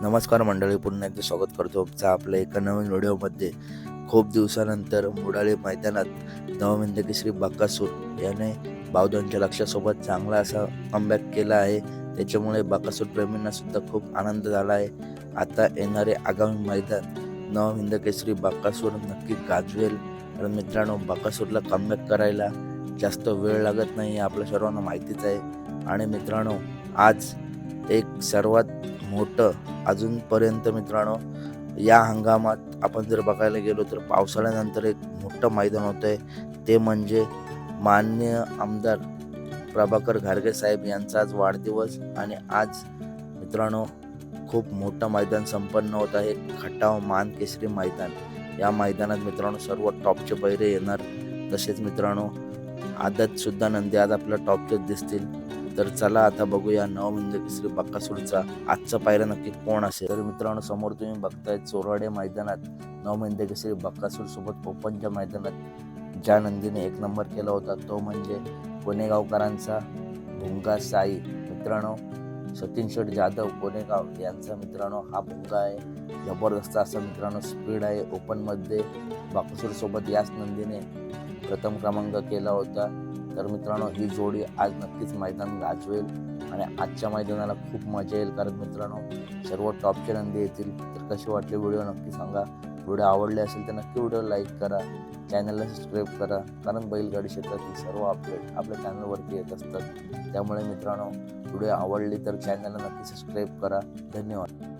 नमस्कार मंडळी पुन्हा एकदा स्वागत करतो आमचा आपल्या एका नवीन व्हिडिओमध्ये. खूप दिवसानंतर मुडाळे मैदानात नवमिंद केसरी बक्कासूर याने बावधनच्या लक्षासोबत चांगला असा कमबॅक केला आहे. त्याच्यामुळे बाकासूर प्रेमींना सुद्धा खूप आनंद झाला आहे. आता येणारे आगामी मैदान नवमिंद केसरी बाकासूर नक्की गाजवेल. कारण मित्रांनो बाकासूरला कमबॅक करायला जास्त वेळ लागत नाही आपल्या सर्वांना माहितीच आहे. आणि मित्रांनो आज एक सर्वात मोठं अजूनपर्यंत मित्रांनो या हंगामात आपण जर बघायला गेलो तर पावसाळ्यानंतर एक मोठं मैदान होतं आहे ते म्हणजे मान्य आमदार प्रभाकर घारगे साहेब यांचा आज वाढदिवस आणि आज मित्रांनो खूप मोठं मैदान संपन्न होत आहे. खटाव मान केसरी मैदान. या मैदानात मित्रांनो सर्व टॉपचे पैरे येणार. तसेच मित्रांनो आदत सुद्धा नंदी आज आपल्या टॉपचेच दिसतील. तर चला आता बघूया नवमिंद म्हणजे केसरी बक्कासूरचा आजचा पायरा नक्की कोण असेल? तर मित्रांनो समोर तुम्ही बघताय चोराडे मैदानात नवमिंद म्हणजे केसरी बक्कासूर सोबत ओपनच्या मैदानात ज्या नंदीने एक नंबर केला होता तो म्हणजे पुणेगावकरांचा भुंगा साई. मित्रांनो सचिन शेठ जाधव कोनेगाव यांचा मित्रांनो हा भुंगा आहे. जबरदस्त असा मित्रांनो स्पीड आहे. ओपनमध्ये बाकासूर सोबत याच नंदीने प्रथम क्रमांक केला होता. तर मित्रांनो ही जोडी आज नक्कीच मैदान गाजवेल आणि आजच्या मैदानाला खूप मजा येईल. कारण मित्रांनो सर्व टॉपचे नंदी येतील. तर कसे वाटले व्हिडिओ नक्की सांगा. व्हिडिओ आवडले असेल तर नक्की व्हिडिओ लाईक करा. चॅनलला सबस्क्राईब करा. कारण बैलगाडी क्षेत्रातील सर्व अपडेट आपल्या चॅनलवरती येत असतात. त्यामुळे मित्रांनो व्हिडिओ आवडली तर चॅनलला नक्की सबस्क्राईब करा. धन्यवाद.